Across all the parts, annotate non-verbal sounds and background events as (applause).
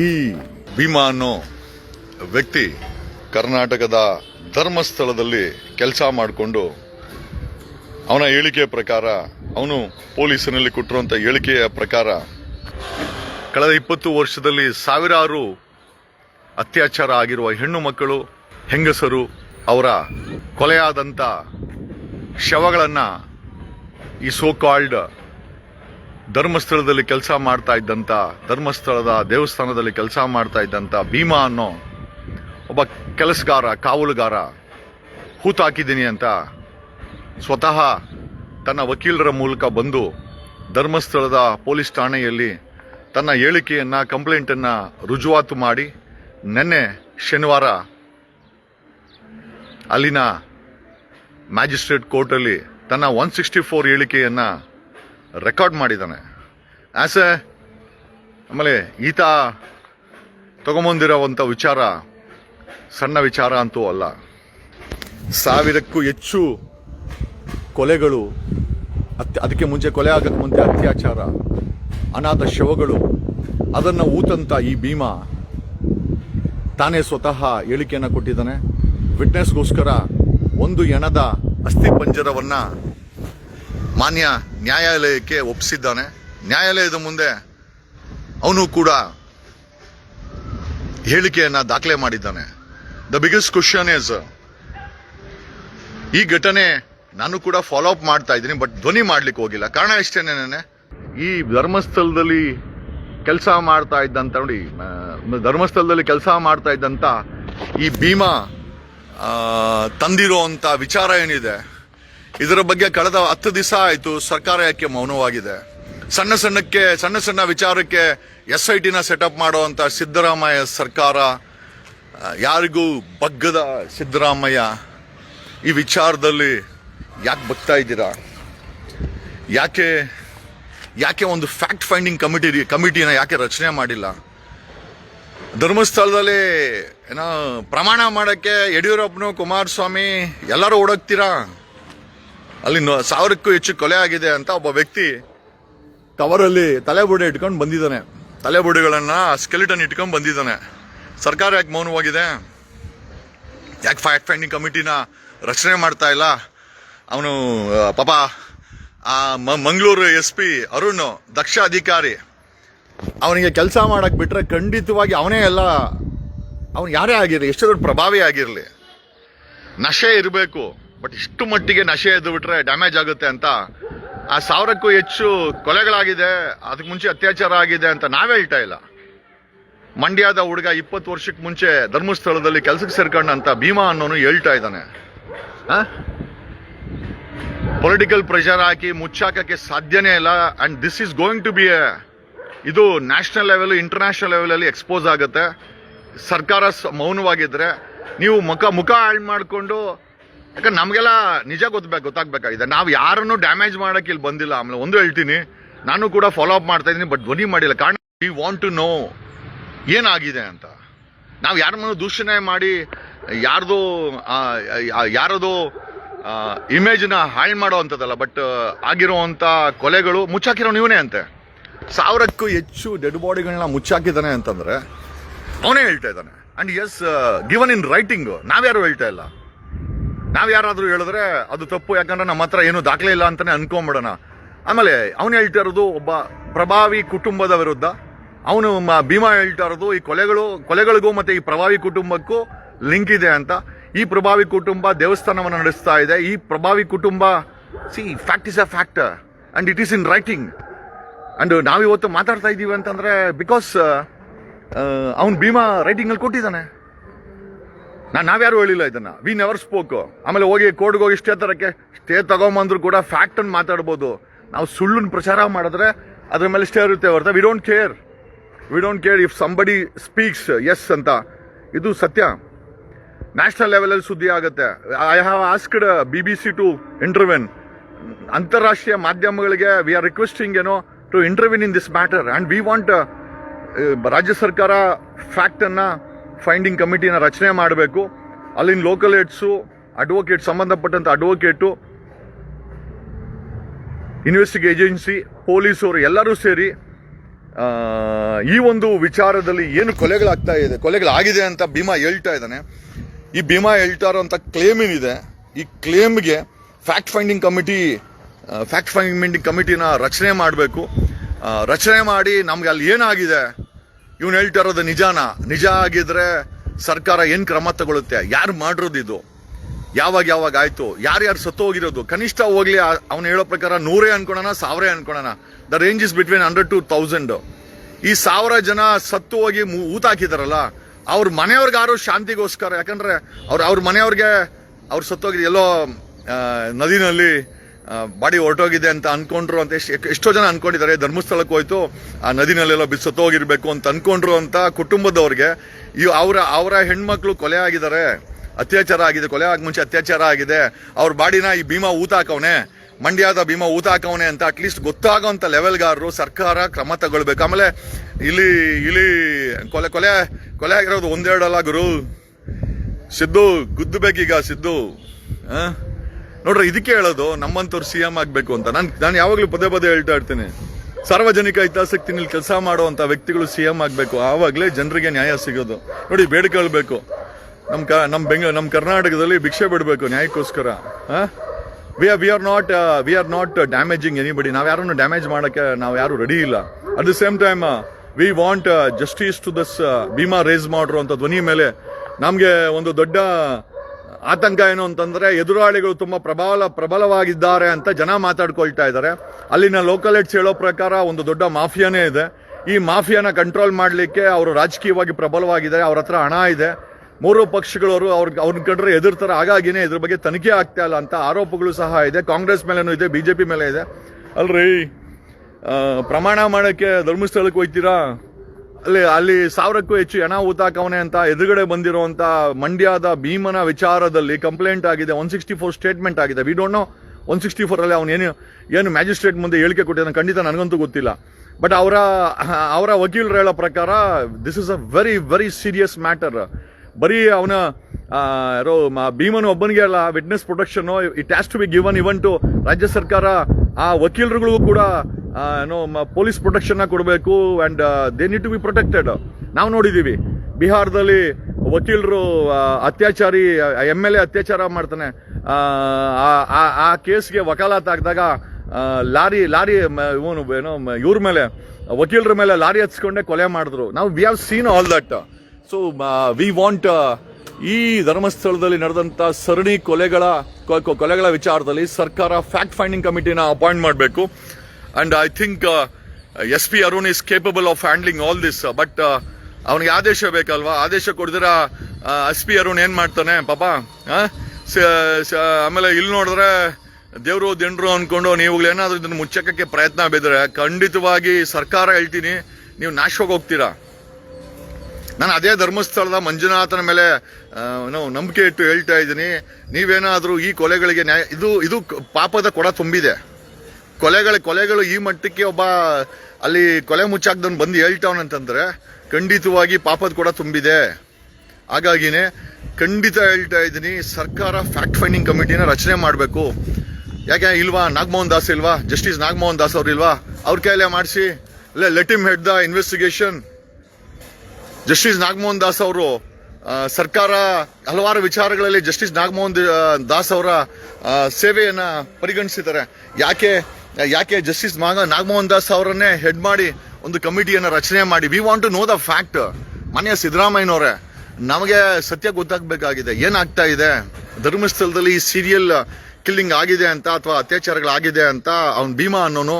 ಈ ಭೀಮಾ ಅನ್ನೋ ವ್ಯಕ್ತಿ ಕರ್ನಾಟಕದ ಧರ್ಮಸ್ಥಳದಲ್ಲಿ ಕೆಲಸ ಮಾಡಿಕೊಂಡು ಅವನ ಹೇಳಿಕೆಯ ಪ್ರಕಾರ, ಅವನು ಪೊಲೀಸಿನಲ್ಲಿ ಕೊಟ್ಟಿರುವಂಥ ಹೇಳಿಕೆಯ ಪ್ರಕಾರ, ಕಳೆದ ಇಪ್ಪತ್ತು ವರ್ಷದಲ್ಲಿ ಸಾವಿರಾರು ಅತ್ಯಾಚಾರ ಆಗಿರುವ ಹೆಣ್ಣು ಮಕ್ಕಳು, ಹೆಂಗಸರು ಅವರ ಕೊಲೆಯಾದಂಥ ಶವಗಳನ್ನು ಈ ಸೋ ಕಾಲ್ಡ್ ಧರ್ಮಸ್ಥಳದಲ್ಲಿ ಕೆಲಸ ಮಾಡ್ತಾ ಇದ್ದಂಥ ಧರ್ಮಸ್ಥಳದ ದೇವಸ್ಥಾನದಲ್ಲಿ ಕೆಲಸ ಮಾಡ್ತಾ ಇದ್ದಂಥ ಭೀಮಾ ಅನ್ನೋ ಒಬ್ಬ ಕೆಲಸಗಾರ, ಕಾವಲುಗಾರ ಹೂತಾಕಿದ್ದೀನಿ ಅಂತ ಸ್ವತಃ ತನ್ನ ವಕೀಲರ ಮೂಲಕ ಬಂದು ಧರ್ಮಸ್ಥಳದ ಪೊಲೀಸ್ ಠಾಣೆಯಲ್ಲಿ ತನ್ನ ಹೇಳಿಕೆಯನ್ನು, ಕಂಪ್ಲೇಂಟನ್ನು ರುಜುವಾತು ಮಾಡಿ ನಿನ್ನೆ ಶನಿವಾರ ಅಲ್ಲಿನ ಮ್ಯಾಜಿಸ್ಟ್ರೇಟ್ ಕೋರ್ಟಲ್ಲಿ ತನ್ನ ಒನ್ ಸಿಕ್ಸ್ಟಿ ಫೋರ್ ಹೇಳಿಕೆಯನ್ನ ರೆಕಾರ್ಡ್ ಮಾಡಿದ್ದಾನೆ. ಆಸ್ ಎ, ಆಮೇಲೆ ಈತ ತಗೊಂಬಂದಿರೋವಂಥ ವಿಚಾರ ಸಣ್ಣ ವಿಚಾರ ಅಂತೂ ಅಲ್ಲ. ಸಾವಿರಕ್ಕೂ ಹೆಚ್ಚು ಕೊಲೆಗಳು, ಅತ್ಯ, ಅದಕ್ಕೆ ಮುಂಚೆ ಕೊಲೆ ಆಗಕ್ಕೆ ಮುಂಚೆ ಅತ್ಯಾಚಾರ, ಅನಾಥ ಶವಗಳು, ಅದನ್ನು ಊತಂತ ಈ ಭೀಮಾ ತಾನೇ ಸ್ವತಃ ಹೇಳಿಕೆಯನ್ನು ಕೊಟ್ಟಿದ್ದಾನೆ. ವಿಟ್ನೆಸ್ಗೋಸ್ಕರ ಒಂದು ಎಣದ ಅಸ್ಥಿ ಪಂಜರವನ್ನು ಮಾನ್ಯ ನ್ಯಾಯಾಲಯಕ್ಕೆ ಒಪ್ಪಿಸಿದ್ದಾನೆ. ನ್ಯಾಯಾಲಯದ ಮುಂದೆ ಅವನು ಕೂಡ ಹೇಳಿಕೆಯನ್ನು ದಾಖಲೆ ಮಾಡಿದ್ದಾನೆ. ದ ಬಿಗ್ಗೆಸ್ಟ್ ಕ್ವಶನ್ ಇಸ್ ಈ ಘಟನೆ ನಾನು ಕೂಡ ಫಾಲೋ ಅಪ್ ಮಾಡ್ತಾ ಇದ್ದೀನಿ ಬಟ್ ಧ್ವನಿ ಮಾಡ್ಲಿಕ್ಕೆ ಹೋಗಿಲ್ಲ. ಕಾರಣ ಇಷ್ಟೇನೇನೆ ಈ ಧರ್ಮಸ್ಥಳದಲ್ಲಿ ಕೆಲಸ ಮಾಡ್ತಾ ಇದ್ದಂತ ನೋಡಿ ಧರ್ಮಸ್ಥಳದಲ್ಲಿ ಕೆಲಸ ಮಾಡ್ತಾ ಇದ್ದಂತ ಈ ಭೀಮಾ ತಂದಿರೋ ವಿಚಾರ ಏನಿದೆ ಇದರ ಬಗ್ಗೆ ಕಳೆದ ಹತ್ತು ದಿವಸ ಆಯಿತು ಸರ್ಕಾರ ಯಾಕೆ ಮೌನವಾಗಿದೆ? ಸಣ್ಣ ಸಣ್ಣಕ್ಕೆ, ಸಣ್ಣ ಸಣ್ಣ ವಿಚಾರಕ್ಕೆ ಎಸ್ ಐ ಟಿನ ಸೆಟಪ್ ಮಾಡುವಂತ ಸಿದ್ದರಾಮಯ್ಯ ಸರ್ಕಾರ ಯಾರಿಗೂ ಬಗ್ಗದ ಸಿದ್ದರಾಮಯ್ಯ ಈ ವಿಚಾರದಲ್ಲಿ ಯಾಕೆ ಬಗ್ತಾ ಇದ್ದೀರಾ? ಯಾಕೆ ಯಾಕೆ ಒಂದು ಫ್ಯಾಕ್ಟ್ ಫೈಂಡಿಂಗ್ ಕಮಿಟಿ ಕಮಿಟಿನ ಯಾಕೆ ರಚನೆ ಮಾಡಿಲ್ಲ? ಧರ್ಮಸ್ಥಳದಲ್ಲಿ ಏನೋ ಪ್ರಮಾಣ ಮಾಡೋಕ್ಕೆ ಯಡಿಯೂರಪ್ಪನು ಕುಮಾರಸ್ವಾಮಿ ಎಲ್ಲರೂ ಓಡೋಗ್ತೀರಾ? ಅಲ್ಲಿ ಸಾವಿರಕ್ಕೂ ಹೆಚ್ಚು ಕೊಲೆ ಆಗಿದೆ ಅಂತ ಒಬ್ಬ ವ್ಯಕ್ತಿ ಕವರಲ್ಲಿ ತಲೆಬುಡೆ ಇಟ್ಕೊಂಡು ಬಂದಿದ್ದಾನೆ. ತಲೆಬುಡೆಗಳನ್ನ ಸ್ಕೆಲಿಟನ್ ಇಟ್ಕೊಂಡು ಬಂದಿದ್ದಾನೆ. ಸರ್ಕಾರ ಯಾಕೆ ಮೌನವಾಗಿದೆ? ಯಾಕೆ ಫ್ಯಾಕ್ಟ್ ಫೈಂಡಿಂಗ್ ಕಮಿಟಿನ ರಚನೆ ಮಾಡ್ತಾ ಇಲ್ಲ? ಅವನು ಪಾಪ, ಆ ಮಂಗಳೂರು ಎಸ್ ಪಿ ಅರುಣ್, ದಕ್ಷ ಅಧಿಕಾರಿ. ಅವನಿಗೆ ಕೆಲಸ ಮಾಡಕ್ ಬಿಟ್ರೆ ಖಂಡಿತವಾಗಿ ಅವನೇ ಎಲ್ಲ, ಅವನು ಯಾರೇ ಆಗಿರಲಿ, ಎಷ್ಟು ದೊಡ್ಡ ಪ್ರಭಾವಿ ಆಗಿರಲಿ. ನಶೆ ಇರಬೇಕು. ಬಟ್ ಇಷ್ಟು ಮಟ್ಟಿಗೆ ನಶೆ ಎದ್ದು ಬಿಟ್ರೆ ಡ್ಯಾಮೇಜ್ ಆಗುತ್ತೆ ಅಂತ, ಆ ಸಾವಿರಕ್ಕೂ ಹೆಚ್ಚು ಕೊಲೆಗಳಾಗಿದೆ, ಅದಕ್ಕೆ ಮುಂಚೆ ಅತ್ಯಾಚಾರ ಆಗಿದೆ ಅಂತ ನಾವೇ ಹೇಳ್ತಾ ಇಲ್ಲ. ಮಂಡ್ಯದ ಹುಡುಗ ಇಪ್ಪತ್ತು ವರ್ಷಕ್ಕೆ ಮುಂಚೆ ಧರ್ಮಸ್ಥಳದಲ್ಲಿ ಕೆಲಸಕ್ಕೆ ಸೇರ್ಕೊಂಡಂತ ಭೀಮಾ ಅನ್ನೋನು ಹೇಳ್ತಾ ಇದ್ದಾನೆ. ಪೊಲಿಟಿಕಲ್ ಪ್ರೆಷರ್ ಹಾಕಿ ಮುಚ್ಚಾಕಕ್ಕೆ ಸಾಧ್ಯನೇ ಇಲ್ಲ and this is going to be a ಇದು ನ್ಯಾಷನಲ್ ಲೆವೆಲ್ ಇಂಟರ್ನ್ಯಾಷನಲ್ ಲೆವೆಲಲ್ಲಿ ಎಕ್ಸ್ಪೋಸ್ ಆಗುತ್ತೆ. ಸರ್ಕಾರ ಮೌನವಾಗಿದ್ರೆ ನೀವು ಮುಖ ಮುಖ ಹಾಳು ಮಾಡಿಕೊಂಡು ಯಾಕಂದ್ರೆ ನಮಗೆಲ್ಲ ನಿಜ ಗೊತ್ತಬೇಕು ಗೊತ್ತಾಗ್ಬೇಕಾಗಿದೆ. ನಾವು ಯಾರನ್ನು ಡ್ಯಾಮೇಜ್ ಮಾಡೋಕೆ ಇಲ್ಲಿ ಬಂದಿಲ್ಲ. ಆಮೇಲೆ ಒಂದು ಹೇಳ್ತೀನಿ, ನಾನು ಕೂಡ ಫಾಲೋ ಅಪ್ ಮಾಡ್ತಾ ಇದ್ದೀನಿ ಬಟ್ ಧ್ವನಿ ಮಾಡಿಲ್ಲ. ಕಾರಣ ವಿ ವಾಂಟ್ ಟು ನೋ ಏನಾಗಿದೆ ಅಂತ. ನಾವು ಯಾರನ್ನು ದೂಷಣೆ ಮಾಡಿ, ಯಾರ್ದು ಯಾರದು ಇಮೇಜ್ನ ಹಾಳು ಮಾಡೋ ಅಂಥದ್ದಲ್ಲ ಬಟ್ ಆಗಿರುವಂಥ ಕೊಲೆಗಳು ಮುಚ್ಚಾಕಿರೋ ನೀವನೇ ಅಂತೆ. ಸಾವಿರಕ್ಕೂ ಹೆಚ್ಚು ಡೆಡ್ ಬಾಡಿಗಳನ್ನ ಮುಚ್ಚಾಕಿದ್ದಾನೆ ಅಂತಂದ್ರೆ, ಅವನೇ ಹೇಳ್ತಾ ಇದ್ದಾನೆ. And as given in writing ನಾವ್ಯಾರು ಹೇಳ್ತಾ ಇಲ್ಲ. ನಾವ್ ಯಾರಾದರೂ ಹೇಳಿದ್ರೆ ಅದು ತಪ್ಪು, ಯಾಕಂದ್ರೆ ನಮ್ಮ ಹತ್ರ ಏನು ದಾಖಲೆ ಇಲ್ಲ ಅಂತಾನೆ ಅನ್ಕೊಂಬಿಡೋಣ. ಆಮೇಲೆ ಅವನು ಹೇಳ್ತಾ ಇರೋದು ಒಬ್ಬ ಪ್ರಭಾವಿ ಕುಟುಂಬದ ವಿರುದ್ಧ. ಅವನು ಭೀಮಾ ಹೇಳ್ತಾ ಇರೋದು, ಈ ಕೊಲೆಗಳು, ಕೊಲೆಗಳಿಗೂ ಮತ್ತೆ ಈ ಪ್ರಭಾವಿ ಕುಟುಂಬಕ್ಕೂ ಲಿಂಕ್ ಇದೆ ಅಂತ. ಈ ಪ್ರಭಾವಿ ಕುಟುಂಬ ದೇವಸ್ಥಾನವನ್ನು ನಡೆಸ್ತಾ ಇದೆ. ಈ ಪ್ರಭಾವಿ ಕುಟುಂಬ see fact is a fact and it is in writing and ನಾವಿವತ್ತು ಮಾತಾಡ್ತಾ ಇದ್ದೀವಿ ಅಂತಂದ್ರೆ ಬಿಕಾಸ್ ಅವನು ಭೀಮಾ ರೈಟಿಂಗ್ ಅಲ್ಲಿ ಕೊಟ್ಟಿದ್ದಾನೆ. ನಾ ನಾವ್ಯಾರು ಹೇಳಿಲ್ಲ ಇದನ್ನ. ವಿ ನೆವರ್ ಸ್ಪೋಕ್ ಆಮೇಲೆ ಹೋಗಿ ಕೋರ್ಟ್ಗೆ ಹೋಗಿ ಸ್ಟೇ ತರಕ್ಕೆ ಸ್ಟೇ ತಗೊಂಬಂದ್ರು ಕೂಡ ಫ್ಯಾಕ್ಟ್ ಅನ್ನು ಮಾತಾಡ್ಬೋದು. ನಾವು ಸುಳ್ಳನ್ನು ಪ್ರಚಾರ ಮಾಡಿದ್ರೆ ಅದ್ರ ಮೇಲೆ ಸ್ಟೇ ಇರುತ್ತೆ ಹೊರತ. We don't care we don't care if somebody speaks S ಅಂತ. ಇದು ಸತ್ಯ. ನ್ಯಾಷನಲ್ ಲೆವೆಲಲ್ಲಿ ಸುದ್ದಿ ಆಗುತ್ತೆ. I have asked B B C to intervene ಅಂತಾರಾಷ್ಟ್ರೀಯ ಮಾಧ್ಯಮಗಳಿಗೆ ವಿ ಆರ್ ರಿಕ್ವೆಸ್ಟಿಂಗ್ ಏನೋ to intervene in this matter and we want ರಾಜ್ಯ ಸರ್ಕಾರ ಫ್ಯಾಕ್ಟನ್ನು ಫೈಂಡಿಂಗ್ ಕಮಿಟಿನ ರಚನೆ ಮಾಡಬೇಕು. ಅಲ್ಲಿನ ಲೋಕಲ್ ಏಡ್ಸು ಅಡ್ವೊಕೇಟ್ ಸಂಬಂಧಪಟ್ಟಂಥ ಅಡ್ವೊಕೇಟು ಇನ್ವೆಸ್ಟಿಗ್ ಏಜೆನ್ಸಿ ಪೊಲೀಸರು ಎಲ್ಲರೂ ಸೇರಿ ಈ ಒಂದು ವಿಚಾರದಲ್ಲಿ ಏನು ಕೊಲೆಗಳಾಗ್ತಾ ಇದೆ, ಕೊಲೆಗಳಾಗಿದೆ ಅಂತ ಭೀಮಾ ಹೇಳ್ತಾ ಇದ್ದಾನೆ. ಈ ಭೀಮಾ ಹೇಳ್ತಾ ಇರೋಂಥ ಕ್ಲೇಮ್ ಏನಿದೆ, ಈ ಕ್ಲೇಮ್ಗೆ fact finding committee fact finding ಕಮಿಟಿನ ರಚನೆ ಮಾಡಬೇಕು. ರಚನೆ ಮಾಡಿ ನಮ್ಗೆ ಅಲ್ಲಿ ಏನಾಗಿದೆ ಇವನು ಹೇಳ್ತಾ ಇರೋದು ನಿಜಾನ? ನಿಜ ಆಗಿದ್ರೆ ಸರ್ಕಾರ ಏನು ಕ್ರಮ ತಗೊಳುತ್ತೆ ಯಾರು ಮಾಡಿರೋದು ಇದು? ಯಾವಾಗ ಯಾವಾಗ ಆಯಿತು? ಯಾರ್ಯಾರು ಸತ್ತು ಹೋಗಿರೋದು? ಕನಿಷ್ಠ ಹೋಗ್ಲಿ ಅವನು ಹೇಳೋ ಪ್ರಕಾರ ನೂರೇ ಅನ್ಕೊಳೋಣ, ಸಾವಿರೇ ಅನ್ಕೊಳೋಣ. The range is between hundred to thousand ಈ ಸಾವಿರ ಜನ ಸತ್ತು ಹೋಗಿ ಊತ ಹಾಕಿದಾರಲ್ಲ, ಅವ್ರ ಮನೆಯವ್ರಿಗಾರು ಶಾಂತಿಗೋಸ್ಕರ ಯಾಕಂದ್ರೆ ಅವ್ರ ಅವ್ರ ಮನೆಯವ್ರಿಗೆ ಅವ್ರು ಸತ್ತೋಗಿ ಎಲ್ಲೋ ನದಿನಲ್ಲಿ ಬಾಡಿ ಹೊರಟೋಗಿದೆ ಅಂತ ಅನ್ಕೊಂಡ್ರು ಅಂತ ಎಷ್ಟ್- ಜನ ಅನ್ಕೊಂಡಿದ್ದಾರೆ, ಧರ್ಮಸ್ಥಳಕ್ಕೆ ಹೋಯ್ತು, ಆ ನದಿನಲ್ಲೆಲ್ಲ ಬಿದ್ದು ಸತ್ತೋಗಿರ್ಬೇಕು ಅಂತ ಅನ್ಕೊಂಡ್ರು ಅಂತ ಕುಟುಂಬದವ್ರಿಗೆ. ಈ ಅವರ ಅವರ ಹೆಣ್ಮಕ್ಳು ಕೊಲೆ ಆಗಿದ್ದಾರೆ, ಅತ್ಯಾಚಾರ ಆಗಿದೆ, ಕೊಲೆ ಆಗ ಮುಂಚೆ ಅತ್ಯಾಚಾರ ಆಗಿದೆ. ಅವ್ರ ಬಾಡಿನ ಈ ಭೀಮಾ ಊತ ಹಾಕವನೆ, ಮಂಡ್ಯದ ಭೀಮಾ ಊತ ಹಾಕವನೆ ಅಂತ ಅಟ್ಲೀಸ್ಟ್ ಗೊತ್ತಾಗೋಂಥ ಲೆವೆಲ್ಗಾರರು ಸರ್ಕಾರ ಕ್ರಮ ತಗೊಳ್ಬೇಕು. ಆಮೇಲೆ ಇಲ್ಲಿ ಇಲ್ಲಿ ಕೊಲೆ ಕೊಲೆ ಕೊಲೆ ಆಗಿರೋದು ಒಂದೆರಡಲ್ಲ ಗುರು. ಸಿದ್ದು ಗುದ್ದಬೇಕೀಗ ಸಿದ್ದು, ಆ? ನೋಡ್ರಿ, ಇದಕ್ಕೆ ಹೇಳೋದು ನಮ್ಮಂತವ್ರು ಸಿ ಎಂ ಆಗ್ಬೇಕು ಅಂತ. ನಾನು ನಾನು ಯಾವಾಗಲೂ ಪದೇ ಪದೇ ಹೇಳ್ತಾ ಇರ್ತೇನೆ. ಸಾರ್ವಜನಿಕ ಹಿತಾಸಕ್ತಿನಲ್ಲಿ ಕೆಲಸ ಮಾಡುವಂತ ವ್ಯಕ್ತಿಗಳು ಸಿ ಎಂ ಆಗ್ಬೇಕು. ಆವಾಗಲೇ ಜನರಿಗೆ ನ್ಯಾಯ ಸಿಗೋದು. ನೋಡಿ ಬೇಡ್ಕೊಳ್ಬೇಕು ನಮ್ಮ ಕ ನಮ್ಮ ಬೆಂಗ ನಮ್ಮ ಕರ್ನಾಟಕದಲ್ಲಿ ಭಿಕ್ಷೆ ಬಿಡಬೇಕು ನ್ಯಾಯಕ್ಕೋಸ್ಕರ. We are we are not we are not damaging anybody ನಾವು ಯಾರನ್ನು ಡ್ಯಾಮೇಜ್ ಮಾಡಕ್ಕೆ ನಾವು ಯಾರು ರೆಡಿ ಇಲ್ಲ. At the same time we want justice to thus Bhima race ಮಾಡ್ರು ಅಂತ ಧ್ವನಿ ಮೇಲೆ ನಮಗೆ ಒಂದು ದೊಡ್ಡ ಆತಂಕ ಏನು ಅಂತಂದ್ರೆ ಎದುರಾಳಿಗಳು ತುಂಬಾ ಪ್ರಬಲ ಪ್ರಬಲವಾಗಿದ್ದಾರೆ ಅಂತ ಜನ ಮಾತಾಡ್ಕೊಳ್ತಾ ಇದ್ದಾರೆ. ಅಲ್ಲಿನ ಲೋಕಲ್ ಹೆಡ್ಸ್ ಹೇಳೋ ಪ್ರಕಾರ ಒಂದು ದೊಡ್ಡ ಮಾಫಿಯಾನೇ ಇದೆ. ಈ ಮಾಫಿಯಾನ ಕಂಟ್ರೋಲ್ ಮಾಡಲಿಕ್ಕೆ ಅವರು ರಾಜಕೀಯವಾಗಿ ಪ್ರಬಲವಾಗಿದ್ದಾರೆ ಅವ್ರ ಹತ್ರ ಹಣ ಇದೆ. ಮೂರು ಪಕ್ಷಗಳವರು ಅವ್ರ ಅವ್ರನ್ನ ಕಂಡ್ರೆ ಎದುರ್ತಾರೆ ಹಾಗಾಗಿನೇ ಇದ್ರ ಬಗ್ಗೆ ತನಿಖೆ ಆಗ್ತಾ ಇಲ್ಲ ಅಂತ ಆರೋಪಗಳು ಸಹ ಇದೆ. ಕಾಂಗ್ರೆಸ್ ಮೇಲೇನೂ ಇದೆ, ಬಿಜೆಪಿ ಮೇಲೆ ಇದೆ. ಅಲ್ರಿ ಪ್ರಮಾಣ ಮಾಡೋಕ್ಕೆ ಧರ್ಮಸ್ಥಳಕ್ಕೆ ಹೋಗ್ತೀರಾ ಅಲ್ಲಿ ಅಲ್ಲಿ ಸಾವಿರಕ್ಕೂ ಹೆಚ್ಚು ಹೆಣ ಊತಾಕವನೆ ಅಂತ ಎದುರುಗಡೆ ಬಂದಿರುವಂತ ಮಂಡ್ಯದ ಭೀಮನ ವಿಚಾರದಲ್ಲಿ ಕಂಪ್ಲೇಂಟ್ ಆಗಿದೆ ಒನ್ ಸಿಕ್ಸ್ಟಿ ಫೋರ್ ಸ್ಟೇಟ್ಮೆಂಟ್ ಆಗಿದೆ. We don't know one sixty four ಅಲ್ಲಿ ಅವನು ಏನು ಏನು ಮ್ಯಾಜಿಸ್ಟ್ರೇಟ್ ಮುಂದೆ ಹೇಳಿಕೆ ಕೊಟ್ಟಿದ್ದಾನೆ, ಖಂಡಿತ ನನಗಂತೂ ಗೊತ್ತಿಲ್ಲ. ಬಟ್ ಅವರ ಅವರ ವಕೀಲರು ಹೇಳೋ ಪ್ರಕಾರ this is a very very serious matter ಬರೀ ಅವನ ಯಾರೋ ಭೀಮನು ಒಬ್ಬನಿಗೆ ಅಲ್ಲ witness protection it has to be given even to ರಾಜ್ಯ ಸರ್ಕಾರ ಆ ವಕೀಲರುಗಳಿಗೂ ಕೂಡ ಏನೋ ಪೊಲೀಸ್ ಪ್ರೊಟೆಕ್ಷನ್ನ ಕೊಡಬೇಕು and they need to be protected ನಾವು ನೋಡಿದೀವಿ. ಬಿಹಾರದಲ್ಲಿ ವಕೀಲರು ಅತ್ಯಾಚಾರಿ ಎಂ ಎಲ್ ಎ ಅತ್ಯಾಚಾರ ಮಾಡ್ತಾನೆ. ಆ, ಕೇಸ್ಗೆ ವಕಾಲತ್ ಹಾಕಿದಾಗ ಲಾರಿ ಲಾರಿ ಇವನು ಏನೋ ಇವ್ರ ಮೇಲೆ ವಕೀಲರ ಮೇಲೆ ಲಾರಿ ಹಚ್ಕೊಂಡೆ ಕೊಲೆ ಮಾಡಿದ್ರು. ನಾವು we have seen all that so we want ಈ ಧರ್ಮಸ್ಥಳದಲ್ಲಿ ನಡೆದಂತ ಸರಣಿ ಕೊಲೆಗಳ ಕೊಲೆಗಳ ವಿಚಾರದಲ್ಲಿ ಸರ್ಕಾರ ಫ್ಯಾಕ್ಟ್ ಫೈಂಡಿಂಗ್ ಕಮಿಟಿನ ಅಪಾಯಿಂಟ್ ಮಾಡಬೇಕು. And I think S P Arun is capable of handling all this but ಅವನಿಗೆ ಆದೇಶ ಬೇಕಲ್ವಾ? ಆದೇಶ ಕೊಡಿದ್ರೆ ಎಸ್ ಪಿ ಅರುಣ್ ಏನು ಮಾಡ್ತಾನೆ ಪಾಪ? ಆಮೇಲೆ ಇಲ್ಲಿ ನೋಡಿದ್ರೆ ದೇವರು ದಿಂಡ್ರು ಅನ್ಕೊಂಡು ನೀವುಗಳು ಏನಾದ್ರೂ ಇದನ್ನ ಮುಚ್ಚಕ್ಕೆ ಪ್ರಯತ್ನ ಬಿದ್ದರೆ ಖಂಡಿತವಾಗಿ ಸರ್ಕಾರ ಹೇಳ್ತೀನಿ, ನೀವು ನಾಶವಾಗಿ ಹೋಗ್ತೀರಾ? ನಾನು ಅದೇ ಧರ್ಮಸ್ಥಳದ ಮಂಜುನಾಥನ ಮೇಲೆ ನಾವು ನಂಬಿಕೆ ಇಟ್ಟು ಹೇಳ್ತಾ ಇದ್ದೀನಿ. ನೀವೇನಾದರೂ ಈ ಕೊಲೆಗಳಿಗೆ ನ್ಯಾಯ, ಇದು ಇದು ಪಾಪದ ಕೊಡ ತುಂಬಿದೆ. ಕೊಲೆಗಳ, ಕೊಲೆಗಳು ಈ ಮಟ್ಟಕ್ಕೆ ಒಬ್ಬ ಅಲ್ಲಿ ಕೊಲೆ ಮುಚ್ಚಾಕ್ದನ್ ಬಂದು ಹೇಳ್ತಾವನಂತಂದ್ರೆ ಖಂಡಿತವಾಗಿ ಪಾಪದ ಕೊಡ ತುಂಬಿದೆ. ಹಾಗಾಗಿನೇ ಖಂಡಿತ ಹೇಳ್ತಾ ಇದ್ದೀನಿ, ಸರ್ಕಾರ ಫ್ಯಾಕ್ಟ್ ಫೈಂಡಿಂಗ್ ಕಮಿಟಿನ ರಚನೆ ಮಾಡಬೇಕು. ಯಾಕೆ, ಇಲ್ವಾ? ನಾಗಮೋಹನ್ ದಾಸ್ ಇಲ್ವಾ? ಜಸ್ಟಿಸ್ ನಾಗಮೋಹನ್ ದಾಸ್ ಅವ್ರು ಇಲ್ವಾ? ಅವ್ರ ಕೈಲೇ ಮಾಡಿಸಿ? Let him head the investigation justice Nagamohan Das ಅವರು ಸರ್ಕಾರ ಹಲವಾರು ವಿಚಾರಗಳಲ್ಲಿ ಜಸ್ಟಿಸ್ ನಾಗಮೋಹನ್ ದಾಸ್ ಅವರ ಸೇವೆಯನ್ನು ಪರಿಗಣಿಸಿದ್ದಾರೆ. ಯಾಕೆ ಯಾಕೆ ಜಸ್ಟಿಸ್ ನಾಗ ನಾಗಮೋಹನ್ ದಾಸ್ ಅವರನ್ನೇ ಹೆಡ್ ಮಾಡಿ ಒಂದು ಕಮಿಟಿಯನ್ನು ರಚನೆ ಮಾಡಿ? We want to know the fact ಮನೆಯ ಸಿದ್ದರಾಮಯ್ಯನವರೇ, ನಮಗೆ ಸತ್ಯ ಗೊತ್ತಾಗಬೇಕಾಗಿದೆ. ಏನಾಗ್ತಾ ಇದೆ? ಧರ್ಮಸ್ಥಳದಲ್ಲಿ ಈ ಸೀರಿಯಲ್ ಕಿಲ್ಲಿಂಗ್ ಆಗಿದೆ ಅಂತ ಅಥವಾ ಅತ್ಯಾಚಾರಗಳಾಗಿದೆ ಅಂತ ಅವ್ನು ಭೀಮಾ ಅನ್ನೋನು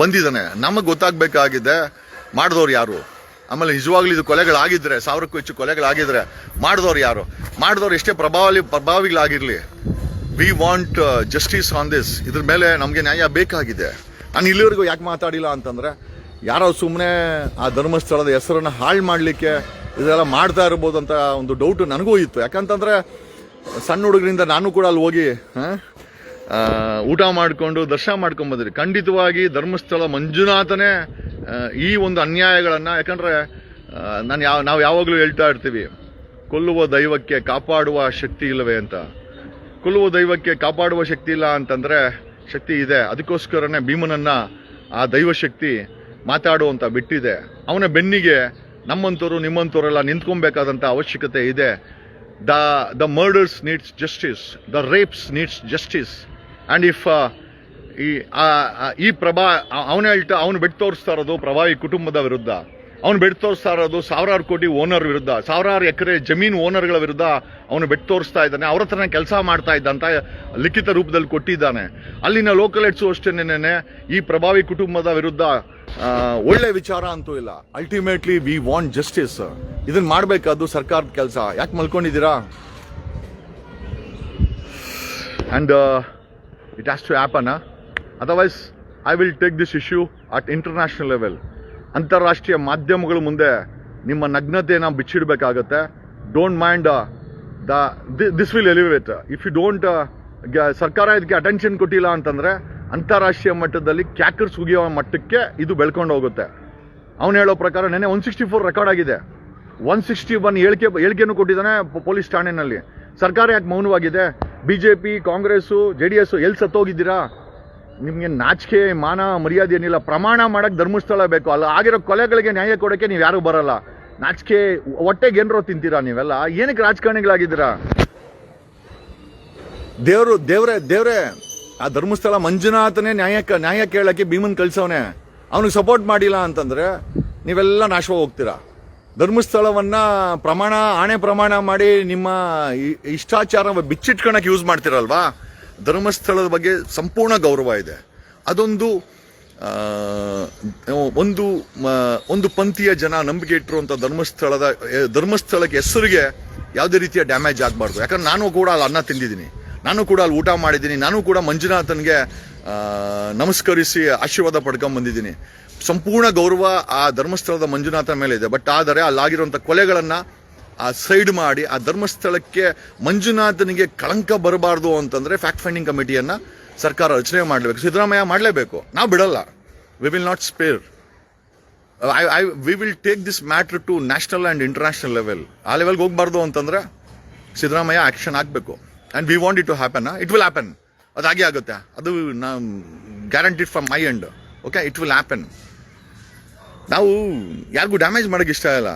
ಬಂದಿದ್ದಾನೆ. ನಮಗೆ ಗೊತ್ತಾಗಬೇಕಾಗಿದೆ. ಮಾಡಿದವ್ರು ಯಾರು? ಆಮೇಲೆ ನಿಜವಾಗ್ಲೂ ಇದು ಕೊಲೆಗಳಾಗಿದ್ರೆ, ಸಾವಿರಕ್ಕೂ ಹೆಚ್ಚು ಕೊಲೆಗಳಾಗಿದ್ರೆ ಮಾಡಿದವ್ರು ಯಾರು? ಮಾಡಿದವ್ರು ಎಷ್ಟೇ ಪ್ರಭಾವಲಿ, ಪ್ರಭಾವಿಗಳಾಗಿರ್ಲಿ. We want justice on this ಇದ್ರ ಮೇಲೆ ನಮಗೆ ನ್ಯಾಯ ಬೇಕಾಗಿದೆ. ನಾನು ಇಲ್ಲಿವರೆಗೂ ಯಾಕೆ ಮಾತಾಡಿಲ್ಲ ಅಂತಂದ್ರೆ, ಯಾರೋ ಸುಮ್ಮನೆ ಆ ಧರ್ಮಸ್ಥಳದ ಹೆಸರನ್ನ ಹಾಳು ಮಾಡಲಿಕ್ಕೆ ಇದೆಲ್ಲ ಮಾಡ್ತಾ ಇರ್ಬೋದು ಅಂತ ಒಂದು ಡೌಟ್ ನನಗೂ ಇತ್ತು. ಯಾಕಂತಂದ್ರೆ, ಸಣ್ಣ ಹುಡುಗರಿಂದ ನಾನು ಕೂಡ ಅಲ್ಲಿ ಹೋಗಿ ಊಟ ಮಾಡಿಕೊಂಡು, ದರ್ಶನ ಮಾಡ್ಕೊಂಡ್ ಬಂದ್ರಿ. ಖಂಡಿತವಾಗಿ ಧರ್ಮಸ್ಥಳ ಮಂಜುನಾಥನೇ ಈ ಒಂದು ಅನ್ಯಾಯಗಳನ್ನ, ಯಾಕಂದರೆ ನಾನು ಯಾವ, ನಾವು ಯಾವಾಗಲೂ ಹೇಳ್ತಾ ಇರ್ತೀವಿ, ಕೊಲ್ಲುವ ದೈವಕ್ಕೆ ಕಾಪಾಡುವ ಶಕ್ತಿ ಇಲ್ಲವೇ ಅಂತ. ಕೊಲ್ಲುವ ದೈವಕ್ಕೆ ಕಾಪಾಡುವ ಶಕ್ತಿ ಇಲ್ಲ ಅಂತಂದ್ರೆ ಶಕ್ತಿ ಇದೆ. ಅದಕ್ಕೋಸ್ಕರನೇ ಭೀಮನನ್ನ ಆ ದೈವ ಶಕ್ತಿ ಮಾತಾಡುವಂತ ಬಿಟ್ಟಿದೆ. ಅವನ ಬೆನ್ನಿಗೆ ನಮ್ಮಂತವರು ನಿಮ್ಮಂತವರೆಲ್ಲ ನಿಂತ್ಕೊಬೇಕಾದಂಥ ಅವಶ್ಯಕತೆ ಇದೆ. The the murders needs justice the rapes needs justice and if ಈ, ಆ- ಆ- ಈ ಪ್ರಭಾ, ಅವನು ಹೇಳ್ತಾ, ಅವನು ಬೆಟ್ಟು ತೋರಿಸ್ತಾ ಇರೋದು ಪ್ರಭಾವಿ ಕುಟುಂಬದ ವಿರುದ್ಧ. ಅವನು ಬೆಟ್ಟು ತೋರಿಸ್ತಾ ಇರೋದು ಸಾವಿರಾರು ಕೋಟಿ ಓನರ್ ವಿರುದ್ಧ. ಸಾವಿರಾರು ಎಕರೆ ಜಮೀನು ಓನರ್ಗಳ ವಿರುದ್ಧ ಅವನು ಬೆಟ್ಟು ತೋರಿಸ್ತಾ ಇದ್ದಾನೆ. ಅವ್ರ ಹತ್ರನೇ ಕೆಲಸ ಮಾಡ್ತಾ ಇದ್ದಂತ ಲಿಖಿತ ರೂಪದಲ್ಲಿ ಕೊಟ್ಟಿದ್ದಾನೆ. ಅಲ್ಲಿನ ಲೋಕಲ್ ಹೆಡ್ಸು ಅಷ್ಟೇನೆ ಈ ಪ್ರಭಾವಿ ಕುಟುಂಬದ ವಿರುದ್ಧ ಒಳ್ಳೆ ವಿಚಾರ ಅಂತೂ ಇಲ್ಲ. ಅಲ್ಟಿಮೇಟ್ಲಿ ವಿ ವಾಂಟ್ ಜಸ್ಟಿಸ್ ಇದನ್ನ ಮಾಡಬೇಕಾದ್ದು ಸರ್ಕಾರದ ಕೆಲಸ. ಯಾಕೆ ಮಲ್ಕೊಂಡಿದ್ದೀರಾ? And it to happen. Huh? Otherwise I will take this issue at international level ಅಂತಾರಾಷ್ಟ್ರೀಯ ಮಾಧ್ಯಮಗಳ ಮುಂದೆ ನಿಮ್ಮ ನಗ್ನತೆಯನ್ನು ಬಿಚ್ಚಿಡಬೇಕಾಗತ್ತೆ don't mind the this will elevate if you don't ಸರ್ಕಾರ ಇದಕ್ಕೆ ಅಟೆನ್ಷನ್ ಕೊಟ್ಟಿಲ್ಲ ಅಂತಂದರೆ ಅಂತಾರಾಷ್ಟ್ರೀಯ ಮಟ್ಟದಲ್ಲಿ ಕ್ಯಾಕರ್ಸ್ ಉಗಿಯೋ ಮಟ್ಟಕ್ಕೆ ಇದು ಬೆಳ್ಕೊಂಡು ಹೋಗುತ್ತೆ ಅವನು ಹೇಳೋ ಪ್ರಕಾರ ನೆನೆ ಒನ್ ಸಿಕ್ಸ್ಟಿ ಫೋರ್ ರೆಕಾರ್ಡ್ ಆಗಿದೆ ಒನ್ ಸಿಕ್ಸ್ಟಿ ಒನ್ ಹೇಳಿಕೆ ಹೇಳಿಕೆನೂ ಕೊಟ್ಟಿದ್ದಾನೆ ಪೊಲೀಸ್ ಠಾಣೆಯಲ್ಲಿ ಸರ್ಕಾರ ಯಾಕೆ ಮೌನವಾಗಿದೆ? BJP, Congress J D S ಎಲ್ಲಿ ಸತ್ತೋಗಿದ್ದೀರಾ? ನಿಮಗೆ ನಾಚಿಕೆ, ಮಾನ, ಮರ್ಯಾದೆ ಏನಿಲ್ಲ. ಪ್ರಮಾಣ ಮಾಡೋಕ್ಕೆ ಧರ್ಮಸ್ಥಳ ಬೇಕು. ಅಲ್ಲ, ಆಗಿರೋ ಕೊಲೆಗಳಿಗೆ ನ್ಯಾಯ ಕೊಡೋಕ್ಕೆ ನೀವು ಯಾರು ಬರಲ್ಲ. ನಾಚಿಕೆ, ಹೊಟ್ಟೆಗೆ ಏನರೋ ತಿಂತೀರಾ ನೀವೆಲ್ಲ? ಏನಕ್ಕೆ ರಾಜಕಾರಣಿಗಳಾಗಿದ್ದೀರಾ? ದೇವರು, ದೇವ್ರೆ ದೇವ್ರೆ, ಆ ಧರ್ಮಸ್ಥಳ ಮಂಜುನಾಥನೇ ನ್ಯಾಯ ನ್ಯಾಯ ಕೇಳೋಕ್ಕೆ ಭೀಮನ್ ಕಳ್ಸವನೆ. ಅವನಿಗೆ ಸಪೋರ್ಟ್ ಮಾಡಿಲ್ಲ ಅಂತಂದ್ರೆ ನೀವೆಲ್ಲ ನಾಶವಾಗಿ ಹೋಗ್ತೀರಾ? ಧರ್ಮಸ್ಥಳವನ್ನ ಪ್ರಮಾಣ, ಆಣೆ ಪ್ರಮಾಣ ಮಾಡಿ ನಿಮ್ಮ ಇಷ್ಟಾಚಾರ ಬಿಚ್ಚಿಟ್ಕೊಳಕ್ಕೆ ಯೂಸ್ ಮಾಡ್ತೀರಲ್ವಾ? ಧರ್ಮಸ್ಥಳದ ಬಗ್ಗೆ ಸಂಪೂರ್ಣ ಗೌರವ ಇದೆ. ಅದೊಂದು ಒಂದು ಒಂದು ಪಂಥೀಯ ಜನ ನಂಬಿಕೆ ಇಟ್ಟಿರುವಂಥ ಧರ್ಮಸ್ಥಳದ, ಧರ್ಮಸ್ಥಳಕ್ಕೆ ಹೆಸರಿಗೆ ಯಾವುದೇ ರೀತಿಯ ಡ್ಯಾಮೇಜ್ ಆಗಬಾರ್ದು. ಯಾಕಂದ್ರೆ ನಾನು ಕೂಡ ಅಲ್ಲಿ, ಅನ್ನ ತಿಂದಿದ್ದೀನಿ. ನಾನು ಕೂಡ ಅಲ್ಲಿ ಊಟ ಮಾಡಿದ್ದೀನಿ. ನಾನು ಕೂಡ ಮಂಜುನಾಥನ್ಗೆ ನಮಸ್ಕರಿಸಿ ಆಶೀರ್ವಾದ ಪಡ್ಕೊಂಬಂದಿದ್ದೀನಿ ಸಂಪೂರ್ಣ ಗೌರವ ಆ ಧರ್ಮಸ್ಥಳದ ಮಂಜುನಾಥನ ಮೇಲೆ ಇದೆ. ಬಟ್ ಆದರೆ ಅಲ್ಲಾಗಿರುವಂಥ ಕೊಲೆಗಳನ್ನು, ಆ, ಸೈಡ್ ಮಾಡಿ, ಆ ಧರ್ಮಸ್ಥಳಕ್ಕೆ ಮಂಜುನಾಥನಿಗೆ ಕಳಂಕ ಬರಬಾರ್ದು ಅಂತಂದರೆ ಫ್ಯಾಕ್ಟ್ ಫೈಂಡಿಂಗ್ ಕಮಿಟಿಯನ್ನು ಸರ್ಕಾರ ರಚನೆ ಮಾಡಲೇಬೇಕು. ಸಿದ್ದರಾಮಯ್ಯ ಮಾಡಲೇಬೇಕು. ನಾವು ಬಿಡಲ್ಲ. We will not spare I I we will take this matter to national and international level ಆ ಲೆವೆಲ್ಗೆ ಹೋಗ್ಬಾರ್ದು ಅಂತಂದ್ರೆ ಸಿದ್ದರಾಮಯ್ಯ ಆ್ಯಕ್ಷನ್ ಆಗಬೇಕು and we want it to happen it will happen ಅದು ಹಾಗೆ ಆಗುತ್ತೆ. ಅದು ನಾ guaranteed from my end okay it will happen ನಾವು ಯಾರಿಗೂ ಡ್ಯಾಮೇಜ್ ಮಾಡೋಕ್ಕೆ ಇಷ್ಟ ಇಲ್ಲ.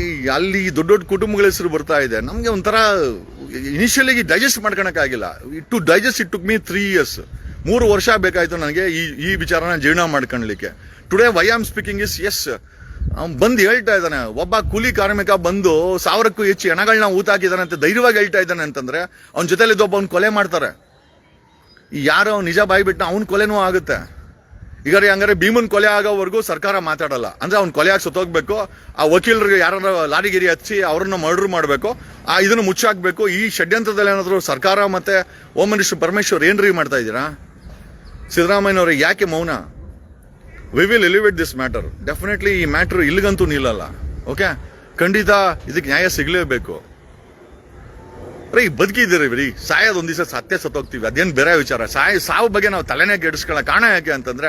ಈ ಅಲ್ಲಿ ದೊಡ್ಡ ದೊಡ್ಡ ಕುಟುಂಬಗಳ ಹೆಸರು ಬರ್ತಾ ಇದೆ. ನಮಗೆ ಒಂಥರ ಇನಿಷಿಯಲಿಗೆ digest ಮಾಡ್ಕೊಳಕ್ಕಾಗಿಲ್ಲ to digest it took me three years ಮೂರು ವರ್ಷ ಬೇಕಾಯಿತು ನನಗೆ ಈ ಈ ವಿಚಾರನ ಜೀರ್ಣ ಮಾಡ್ಕೊಳ್ಲಿಕ್ಕೆ. Today why am speaking is as ಅವ್ನು ಬಂದು ಹೇಳ್ತಾ ಇದ್ದಾನೆ, ಒಬ್ಬ ಕೂಲಿ ಕಾರ್ಮಿಕ ಬಂದು ಸಾವಿರಕ್ಕೂ ಹೆಚ್ಚು ಹೆಣಗಳನ್ನ ಊತ ಹಾಕಿದ್ದಾನೆ ಅಂತ ಧೈರ್ಯವಾಗಿ ಹೇಳ್ತಾ ಇದ್ದಾನೆ ಅಂತಂದ್ರೆ ಅವನ ಒಬ್ಬ ಅವ್ನು ಕೊಲೆ ಮಾಡ್ತಾರೆ. ಯಾರು ನಿಜ ಬಾಯ್ಬಿಟ್ಟು ಅವ್ನ ಕೊಲೆನೂ ಆಗುತ್ತೆ. ಈಗ ಹಂಗಾರೆ ಭೀಮನ್ ಕೊಲೆ ಆಗೋವರೆಗೂ ಸರ್ಕಾರ ಮಾತಾಡಲ್ಲ. ಅಂದ್ರೆ ಅವ್ನು ಕೊಲೆ ಆಗಿ ಸತ್ತೋಗ್ಬೇಕು, ಆ ವಕೀಲರಿಗೆ ಯಾರು ಲಾರಿಗಿರಿ ಹಚ್ಚಿ ಅವ್ರನ್ನ ಮರ್ಡರ್ ಮಾಡಬೇಕು, ಆ ಇದನ್ನು ಮುಚ್ಚಾಕ್ಬೇಕು, ಈ ಷಡ್ಯಂತ್ರದಲ್ಲಿ ಏನಾದರೂ ಸರ್ಕಾರ ಮತ್ತೆ ಹೋಮ್ ಮಿನಿಸ್ಟರ್ ಪರಮೇಶ್ವರ್ ಏನ್ರಿ ಮಾಡ್ತಾ ಇದ್ದೀರಾ? ಸಿದ್ದರಾಮಯ್ಯನವ್ರಿಗೆ ಯಾಕೆ ಮೌನ? We will elevate this matter definitely ಈ ಮ್ಯಾಟರ್ ಇಲ್ಲಿಗಂತೂ ನಿಲ್ಲಲ್ಲ. ಓಕೆ ಖಂಡಿತ ಇದಕ್ಕೆ ನ್ಯಾಯ ಸಿಗಲೇಬೇಕು ರೀ ಬದುಕಿದ್ದೀರಿ ಬರೀ ಸಾಯೋದು ಒಂದ್ ದಿವಸ ಸತ್ಯ ಸತ್ತೋಗ್ತೀವಿ. ಅದೇನು ಬೇರೆ ವಿಚಾರ. ಸಾಯ, ಸಾವು ಬಗ್ಗೆ ನಾವು ತಲೆನೇ ಕೆಡಿಸ್ಕೊಳ್ಳೋ ಕಾರಣ ಯಾಕೆ ಅಂತಂದರೆ,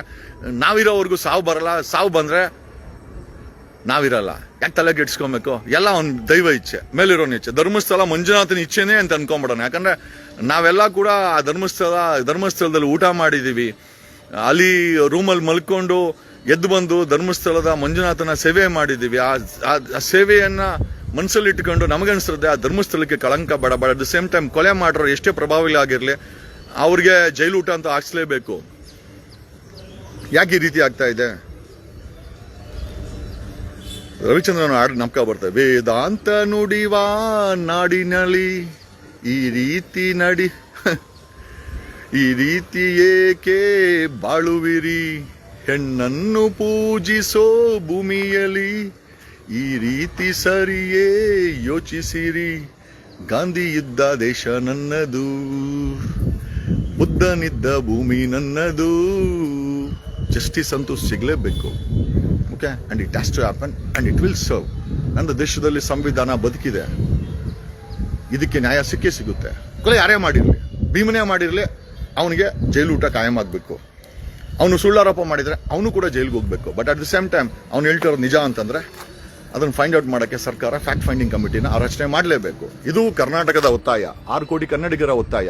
ನಾವಿರೋವರೆಗೂ ಸಾವು ಬರಲ್ಲ. ಸಾವು ಬಂದರೆ ನಾವಿರಲ್ಲ. ಯಾಕೆ ತಲೆ ಕೆಡಿಸ್ಕೊಬೇಕು? ಎಲ್ಲ ಅವ್ನ ದೈವ ಇಚ್ಛೆ, ಮೇಲಿರೋನ್ ಇಚ್ಛೆ. ಧರ್ಮಸ್ಥಳ ಮಂಜುನಾಥನ ಇಚ್ಛೆನೇ ಅಂತ ಅನ್ಕೊಂಬಿಡೋಣ. ಯಾಕಂದ್ರೆ ನಾವೆಲ್ಲ ಕೂಡ ಆ ಧರ್ಮಸ್ಥಳ, ಧರ್ಮಸ್ಥಳದಲ್ಲಿ ಊಟ ಮಾಡಿದೀವಿ. ಅಲ್ಲಿ ರೂಮಲ್ಲಿ ಮಲ್ಕೊಂಡು ಎದ್ದು ಬಂದು ಧರ್ಮಸ್ಥಳದ ಮಂಜುನಾಥನ ಸೇವೆ ಮಾಡಿದ್ದೀವಿ. ಆ, ಆ- ಸೇವೆಯನ್ನು ಮನಸ್ಸಲ್ಲಿ ಇಟ್ಕೊಂಡು ನಮಗನ್ಸಿರುತ್ತೆ ಆ ಧರ್ಮಸ್ಥಳಕ್ಕೆ ಕಳಂಕ ಬಡ ಅಟ್ ದ ಸೇಮ್ ಟೈಮ್ ಕೊಲೆ ಮಾಡೋರು ಎಷ್ಟೇ ಪ್ರಭಾವಿ ಆಗಿರಲಿ, ಅವ್ರಿಗೆ ಜೈಲೂಟ ಅಂತ ಹಾಕ್ಸ್ಲೇಬೇಕು. ಯಾಕೆ ಈ ರೀತಿ ಆಗ್ತಾ ಇದೆ? ರವಿಚಂದ್ರನ ಹಾಡು ನಮ್ಕ ಬರ್ತದೆ. ವೇದಾಂತ ನುಡಿವಾ ನಾಡಿನಲ್ಲಿ ಈ ರೀತಿ ನಡಿ ಈ ರೀತಿ ಏಕೆ ಬಾಳುವಿರಿ? ಹೆಣ್ಣನ್ನು ಪೂಜಿಸೋ ಭೂಮಿಯಲಿ ಈ ರೀತಿ ಸರಿಯೇ ಯೋಚಿಸಿರಿ. ಗಾಂಧಿ ಇದ್ದ ದೇಶ ನನ್ನದು, ಬುದ್ಧನಿದ್ದ ಭೂಮಿ ನನ್ನದು. ಜಸ್ಟಿಸ್ ಅಂತೂ ಸಿಗಲೇಬೇಕು. Okay and it has to happen and it will serve ನನ್ನ ದೇಶದಲ್ಲಿ ಸಂವಿಧಾನ ಬದುಕಿದೆ. ಇದಕ್ಕೆ ನ್ಯಾಯ ಸಿಕ್ಕೇ ಸಿಗುತ್ತೆ. ಕೊಲೆ ಯಾರೇ ಮಾಡಿರಲಿ, ಭೀಮನೇ ಮಾಡಿರಲಿ ಅವನಿಗೆ ಜೈಲು ಊಟ ಕಾಯಂ ಆಗಬೇಕು. ಅವನು ಸುಳ್ಳಾರೋಪ ಮಾಡಿದರೆ ಅವನು ಕೂಡ ಜೈಲಿಗೆ ಹೋಗಬೇಕು. But at the same time ಅವ್ನು ಹೇಳ್ತಿರೋದು ನಿಜ ಅಂತಂದರೆ, ಅದನ್ನು ಫೈಂಡ್ ಔಟ್ ಮಾಡೋಕ್ಕೆ ಸರ್ಕಾರ ಫ್ಯಾಕ್ಟ್ ಫೈಂಡಿಂಗ್ ಕಮಿಟಿನ ರಚನೆ ಮಾಡಲೇಬೇಕು. ಇದು ಕರ್ನಾಟಕದ ಒತ್ತಾಯ. ಆರು ಕೋಟಿ ಕನ್ನಡಿಗರ ಒತ್ತಾಯ.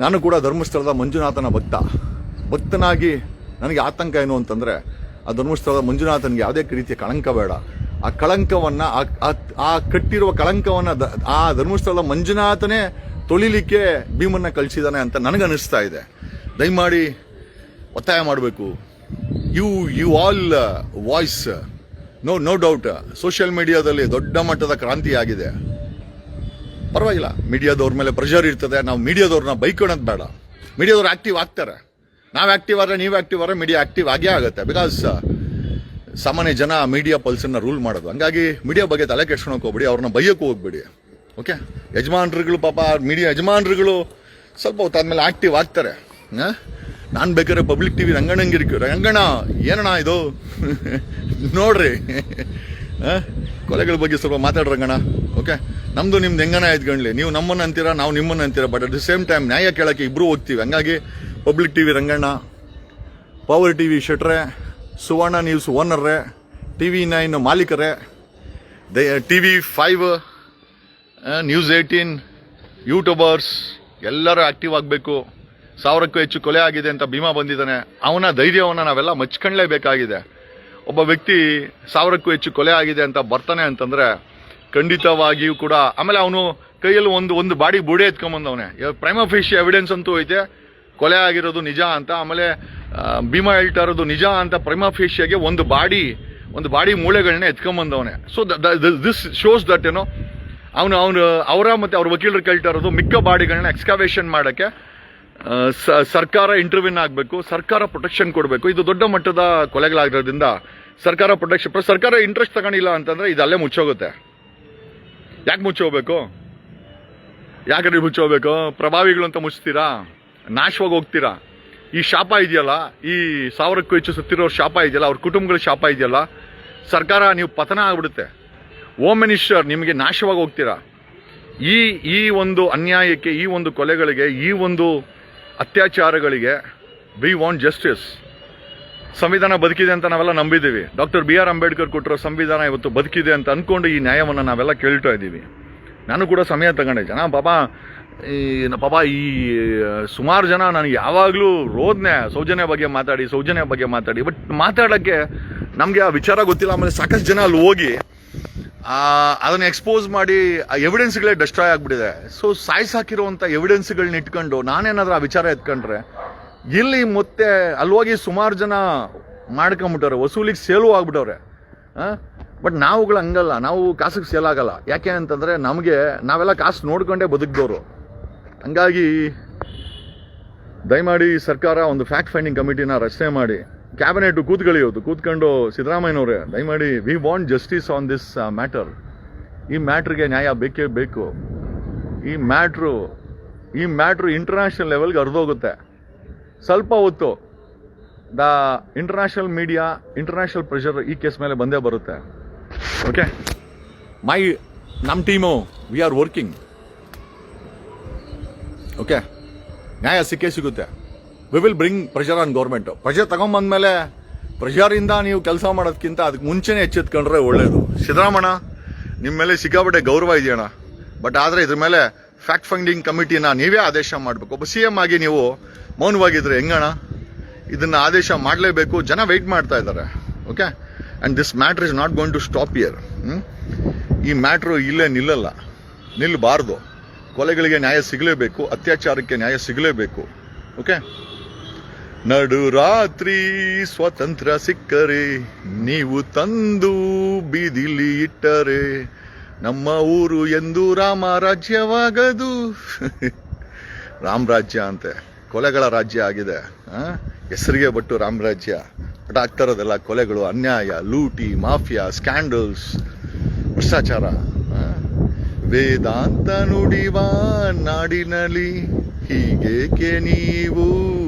ನಾನು ಕೂಡ ಧರ್ಮಸ್ಥಳದ ಮಂಜುನಾಥನ ಭಕ್ತ. ಭಕ್ತನಾಗಿ ನನಗೆ ಆತಂಕ ಏನು ಅಂತಂದರೆ, ಆ ಧರ್ಮಸ್ಥಳದ ಮಂಜುನಾಥನಿಗೆ ಯಾವುದೇ ರೀತಿಯ ಕಳಂಕ ಬೇಡ. ಆ ಕಳಂಕವನ್ನು, ಆ- ಆ- ಆ ಕಟ್ಟಿರುವ ಕಳಂಕವನ್ನು ಆ ಧರ್ಮಸ್ಥಳದ ಮಂಜುನಾಥನೇ ತೊಳಿಲಿಕ್ಕೆ ಭೀಮನ್ನ ಕಳಿಸಿದಾನೆ ಅಂತ ನನಗನ್ನಿಸ್ತಾ ಇದೆ. ದಯಮಾಡಿ ಒತ್ತಾಯ ಮಾಡಬೇಕು. You you all voice no no doubt social ಮೀಡಿಯಾದಲ್ಲಿ ದೊಡ್ಡ ಮಟ್ಟದ ಕ್ರಾಂತಿ ಆಗಿದೆ. ಪರವಾಗಿಲ್ಲ. ಮೀಡಿಯಾದವ್ರ ಮೇಲೆ ಪ್ರೆಷರ್ ಇರ್ತದೆ. ನಾವು ಮೀಡಿಯಾದವ್ರನ್ನ ಬೈಕೊಳ್ಳೋದು ಬೇಡ. ಮೀಡಿಯಾದವ್ರು ಆಕ್ಟಿವ್ ಆಗ್ತಾರೆ. ನಾವು ಆಕ್ಟಿವ್ ಆದರೆ ನೀವು ಆಕ್ಟಿವ್ ಆದರೆ ಮೀಡಿಯಾ ಆಕ್ಟಿವ್ ಆಗೇ ಆಗುತ್ತೆ. ಬಿಕಾಸ್ ಸಾಮಾನ್ಯ ಜನ ಮೀಡಿಯಾ ಪಲ್ಸನ್ನ ರೂಲ್ ಮಾಡೋದು. ಹಂಗಾಗಿ ಮೀಡಿಯಾ ಬಗ್ಗೆ ತಲೆ ಕೆಡ್ಸ್ಕೊಳಕ್ಕೆ ಹೋಗ್ಬಿಡಿ. ಅವ್ರನ್ನ ಬೈಯಕ್ಕೂ ಹೋಗ್ಬೇಡಿ. ಓಕೆ ಯಜಮಾನ್ರುಗಳು ಪಾಪ ಮೀಡಿಯಾ ಯಜಮಾನ್ರುಗಳು ಸ್ವಲ್ಪ ಹೊತ್ತಾದ್ಮೇಲೆ ಆಕ್ಟಿವ್ ಆಗ್ತಾರೆ. ನಾನು ಬೇಕಾದ್ರೆ ಪಬ್ಲಿಕ್ ಟಿವಿ ರಂಗಣ್ಣಂಗಿರ್ಕ ರಂಗಣ್ಣ, ಏನಣ್ಣ ಇದು? (laughs) ನೋಡ್ರಿ. ಕೊಲೆಗಳ ಬಗ್ಗೆ ಸ್ವಲ್ಪ ಮಾತಾಡ್ರಿ ರಂಗಣ್ಣ. ಓಕೆ ನಮ್ಮದು ನಿಮ್ದು ಹೆಂಗನ ಎದ್ಕೊಂಡ್ಲಿ ನೀವು ನಮ್ಮನ್ನು ಅಂತೀರಾ, ನಾವು ನಿಮ್ಮನ್ನು ಅಂತೀರಾ? But at the same time ನ್ಯಾಯ ಕೇಳೋಕ್ಕೆ ಇಬ್ಬರು ಹೋಗ್ತೀವಿ. ಹಂಗಾಗಿ public T V Ranganna power T V ಶೆಟ್ರೆ, Suvarna news ಓನರ್ರೆ TV nine ಮಾಲೀಕರೇ T V five news eighteen YouTubers ಎಲ್ಲರೂ ಆಕ್ಟಿವ್ ಆಗಬೇಕು. ಸಾವಿರಕ್ಕೂ ಹೆಚ್ಚು ಕೊಲೆ ಆಗಿದೆ ಅಂತ ಭೀಮಾ ಬಂದಿದ್ದಾನೆ. ಅವನ ಧೈರ್ಯವನ್ನು ನಾವೆಲ್ಲ ಮಚ್ಕೊಳ್ಳೇಬೇಕಾಗಿದೆ ಒಬ್ಬ ವ್ಯಕ್ತಿ ಸಾವಿರಕ್ಕೂ ಹೆಚ್ಚು ಕೊಲೆ ಆಗಿದೆ ಅಂತ ಬರ್ತಾನೆ ಅಂತಂದರೆ ಖಂಡಿತವಾಗಿಯೂ ಕೂಡ. ಆಮೇಲೆ ಅವನು ಕೈಯಲ್ಲಿ ಒಂದು ಒಂದು ಬಾಡಿ ಬುಡೆ ಎತ್ಕೊಂಬಂದವನೆ. ಪ್ರೈಮ್ ಫಿಶ್ ಎವಿಡೆನ್ಸ್ ಅಂತೂ ಐತೆ. ಕೊಲೆ ಆಗಿರೋದು ನಿಜ ಅಂತ. ಆಮೇಲೆ ಭೀಮಾ ಹೇಳ್ತಾ ಇರೋದು ನಿಜ ಅಂತ ಪ್ರೈಮ ಫೇಶಿಯಾಗೆ ಒಂದು ಬಾಡಿ ಒಂದು ಬಾಡಿ ಮೂಳೆಗಳನ್ನ ಎತ್ಕೊಂಬಂದವನೆ. ಸೊ ದಿಸ್ ಶೋಸ್ ದಟ್ ಏನೋ ಅವನು ಅವನು, ಅವರ ಮತ್ತು ಅವ್ರ ವಕೀಲರು ಕೇಳ್ತಾ ಇರೋದು ಮಿಕ್ಕ ಬಾಡಿಗಳನ್ನ ಎಕ್ಸ್ಕಾವೇಷನ್ ಮಾಡೋಕ್ಕೆ ಸರ್ಕಾರ ಇಂಟರ್ವ್ಯೂನ್ ಆಗಬೇಕು, ಸರ್ಕಾರ ಪ್ರೊಟೆಕ್ಷನ್ ಕೊಡಬೇಕು. ಇದು ದೊಡ್ಡ ಮಟ್ಟದ ಕೊಲೆಗಳಾಗಿರೋದ್ರಿಂದ ಸರ್ಕಾರ ಪ್ರೊಟೆಕ್ಷನ್ ಸರ್ಕಾರ ಇಂಟ್ರೆಸ್ಟ್ ತಗೊಂಡಿಲ್ಲ ಅಂತಂದರೆ ಇದು ಅಲ್ಲೇ ಮುಚ್ಚೋಗುತ್ತೆ. ಯಾಕೆ ಮುಚ್ಚೋಗ್ಬೇಕು? ಯಾಕಂದ್ರೆ ಮುಚ್ಚೋಗ್ಬೇಕು? ಪ್ರಭಾವಿಗಳು ಅಂತ ಮುಚ್ತೀರಾ? ನಾಶವಾಗಿ ಹೋಗ್ತೀರಾ? ಈ ಶಾಪ ಇದೆಯಲ್ಲ, ಈ ಸಾವಿರಕ್ಕೂ ಹೆಚ್ಚು ಸತ್ತಿರೋ ಶಾಪ ಇದೆಯಲ್ಲ, ಅವ್ರ ಕುಟುಂಬಗಳ ಶಾಪ ಇದೆಯಲ್ಲ, ಸರ್ಕಾರ ನೀವು ಪತನ ಆಗ್ಬಿಡುತ್ತೆ. ಹೋಮ್ ಮಿನಿಸ್ಟರ್ ನಿಮಗೆ ನಾಶವಾಗಿ ಹೋಗ್ತೀರಾ? ಈ ಈ ಒಂದು ಅನ್ಯಾಯಕ್ಕೆ, ಈ ಒಂದು ಕೊಲೆಗಳಿಗೆ, ಈ ಒಂದು ಅತ್ಯಾಚಾರಗಳಿಗೆ ವಿ ವಾಂಟ್ ಜಸ್ಟಿಸ್ ಸಂವಿಧಾನ ಬದುಕಿದೆ ಅಂತ ನಾವೆಲ್ಲ ನಂಬಿದ್ದೀವಿ. ಡಾಕ್ಟರ್ ಬಿ ಆರ್ ಅಂಬೇಡ್ಕರ್ ಕೊಟ್ಟಿರೋ ಸಂವಿಧಾನ ಇವತ್ತು ಬದುಕಿದೆ ಅಂತ ಅನ್ಕೊಂಡು ಈ ನ್ಯಾಯವನ್ನು ನಾವೆಲ್ಲ ಕೇಳ್ತಾ ಇದ್ದೀವಿ. ನಾನು ಕೂಡ ಸಮಯ ತಗೊಂಡೆ. ಜನ, ಪಾಪ, ಈ ಪಾಪ, ಈ, ಸುಮಾರು ಜನ ನನಗೆ ಯಾವಾಗಲೂ ರೋದ್ನೆ, ಸೌಜನ್ಯ ಬಗ್ಗೆ ಮಾತಾಡಿ, ಸೌಜನ್ಯ ಬಗ್ಗೆ ಮಾತಾಡಿ ಬಟ್ ಮಾತಾಡೋಕ್ಕೆ ನಮಗೆ ಆ ವಿಚಾರ ಗೊತ್ತಿಲ್ಲ. ಆಮೇಲೆ ಸಾಕಷ್ಟು ಜನ ಅಲ್ಲಿ ಹೋಗಿ ಅದನ್ನ ಎಕ್ಸ್ಪೋಸ್ ಮಾಡಿ ಆ ಎವಿಡೆನ್ಸ್ಗಳೇ ಡೆಸ್ಟ್ರಾಯ್ ಆಗಿಬಿಟ್ಟಿದೆ. ಸೊ ಸಾಯಿಸಾಕಿರುವಂಥ ಎವಿಡೆನ್ಸ್ಗಳನ್ನ ಇಟ್ಕೊಂಡು ನಾನೇನಾದ್ರೂ ಆ ವಿಚಾರ ಎತ್ಕೊಂಡ್ರೆ, ಇಲ್ಲಿ ಮತ್ತೆ ಅಲ್ಲಿ ಹೋಗಿ ಸುಮಾರು ಜನ ಮಾಡ್ಕೊಂಬಿಟ್ಟವ್ರೆ, ವಸೂಲಿಗೆ ಸೇಲು ಆಗ್ಬಿಟ್ಟವ್ರೆ. ಬಟ್ ನಾವುಗಳು ಹಂಗಲ್ಲ, ನಾವು ಕಾಸಿಗೆ ಸೇಲ್ ಆಗಲ್ಲ. ಯಾಕೆ ಅಂತಂದರೆ ನಮಗೆ ನಾವೆಲ್ಲ ಕಾಸು ನೋಡ್ಕೊಂಡೇ ಬದುಕಿದವರು. ಹಂಗಾಗಿ ದಯಮಾಡಿ ಸರ್ಕಾರ ಒಂದು ಫ್ಯಾಕ್ಟ್ ಫೈಂಡಿಂಗ್ ಕಮಿಟಿನ ರಚನೆ ಮಾಡಿ. ಕ್ಯಾಬಿನೆಟ್ ಕೂತ್ಕೊಳ್ಳಿಯೋದು, ಕೂತ್ಕೊಂಡು ಸಿದ್ದರಾಮಯ್ಯನವ್ರೆ, ದಯಮಾಡಿ we want justice on this matter ಈ ಮ್ಯಾಟ್ರಿಗೆ ನ್ಯಾಯ ಬೇಕೇ ಬೇಕು. ಈ ಮ್ಯಾಟ್ರು ಈ ಮ್ಯಾಟ್ರು ಇಂಟರ್ನ್ಯಾಷನಲ್ ಲೆವೆಲ್ಗೆ ಹರಿದೋಗುತ್ತೆ. ಸ್ವಲ್ಪ ಹೊತ್ತು the international media international pressure ಈ ಕೇಸ್ ಮೇಲೆ ಬಂದೇ ಬರುತ್ತೆ. ಓಕೆ ಮೈ ನಮ್ಮ team we are working okay ನ್ಯಾಯ ಸಿಕ್ಕೇ ಸಿಗುತ್ತೆ. We will bring pressure on government pressure ತಗೊಂಬಂದ್ಮೇಲೆ ಪ್ರೆಷರಿಂದ ನೀವು ಕೆಲಸ ಮಾಡೋದಕ್ಕಿಂತ ಅದಕ್ಕೆ ಮುಂಚೆನೇ ಎಚ್ಚೆತ್ಕೊಂಡ್ರೆ ಒಳ್ಳೇದು. ಸಿದ್ದರಾಮಣ್ಣ ನಿಮ್ಮ ಮೇಲೆ ಸಿಕ್ಕಾಪಟ್ಟೆ ಗೌರವ ಇದೆಯಣ್ಣ. ಬಟ್ ಆದರೆ ಇದ್ರ ಮೇಲೆ ಫ್ಯಾಕ್ಟ್ ಫೈಂಡಿಂಗ್ ಕಮಿಟಿನ ನೀವೇ ಆದೇಶ ಮಾಡಬೇಕು. ಒಬ್ಬ ಸಿ ಆಗಿ ನೀವು ಮೌನವಾಗಿದ್ರೆ ಹೆಂಗಣ್ಣ? ಇದನ್ನ ಆದೇಶ ಮಾಡಲೇಬೇಕು. ಜನ ವೆಯ್ಟ್ ಮಾಡ್ತಾ ಇದ್ದಾರೆ. Okay and this matter is not going to stop here ಈ ಮ್ಯಾಟ್ರು ಇಲ್ಲೇ ನಿಲ್ಲಲ್ಲ. ನಿಲ್ಲಬಾರ್ದು ಕೊಲೆಗಳಿಗೆ ನ್ಯಾಯ ಸಿಗಲೇಬೇಕು. ಅತ್ಯಾಚಾರಕ್ಕೆ ನ್ಯಾಯ ಸಿಗಲೇಬೇಕು. ಓಕೆ ನಡು ರಾತ್ರಿ ಸ್ವತಂತ್ರ ಸಿಕ್ಕರೆ, ನೀವು ತಂದು ಬೀದಿಲಿ ಇಟ್ಟರೆ, ನಮ್ಮ ಊರು ಎಂದು ರಾಮ ರಾಜ್ಯವಾಗದು. (laughs) ರಾಮರಾಜ್ಯ ಅಂತೆ, ಕೊಲೆಗಳ ರಾಜ್ಯ ಆಗಿದೆ? ಹೆಸರಿಗೆ ಬಟ್ಟು ರಾಮರಾಜ್ಯ ಬಟ್ ಆಗ್ತಾ ಇರೋದೆಲ್ಲ ಕೊಲೆಗಳು, ಅನ್ಯಾಯ, ಲೂಟಿ, ಮಾಫಿಯಾ, ಸ್ಕ್ಯಾಂಡಲ್ಸ್, ಭ್ರಷ್ಟಾಚಾರ? ವೇದಾಂತ ನುಡಿವ ನಾಡಿನಲ್ಲಿ ಹೀಗೇಕೆ ನೀವು?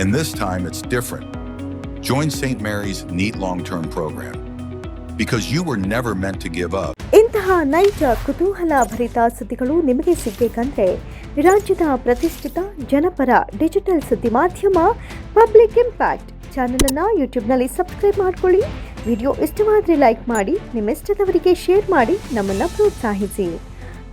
And this time it's different. Join St. Mary's NEAT long term program. Because you were never meant to give up. ಇಂತಹ ನೈಜ, ಕುತೂಹಲ ಭರಿತ ಸುದ್ದಿಗಳು ನಿಮಗೆ ಸಿಗಬೇಕಂದ್ರೆ ರಾಜ್ಯದ ಪ್ರತಿಷ್ಠಿತ, ಜನಪರ, ಡಿಜಿಟಲ್ ಸುದ್ದಿ ಮಾಧ್ಯಮ, ಪಬ್ಲಿಕ್ ಇಂಪ್ಯಾಕ್ಟ್ ಚಾನೆಲ್ ಅನ್ನ ಯೂಟ್ಯೂಬ್ನಲ್ಲಿ ಸಬ್ಸ್ಕ್ರೈಬ್ ಮಾಡ್ಕೊಳ್ಳಿ ವಿಡಿಯೋ ಇಷ್ಟವಾದರೆ ಲೈಕ್ ಮಾಡಿ ನಿಮ್ಮ ಇಷ್ಟದವರಿಗೆ ಶೇರ್ ಮಾಡಿ, ನಮ್ಮನ್ನ ಪ್ರೋತ್ಸಾಹಿಸಿ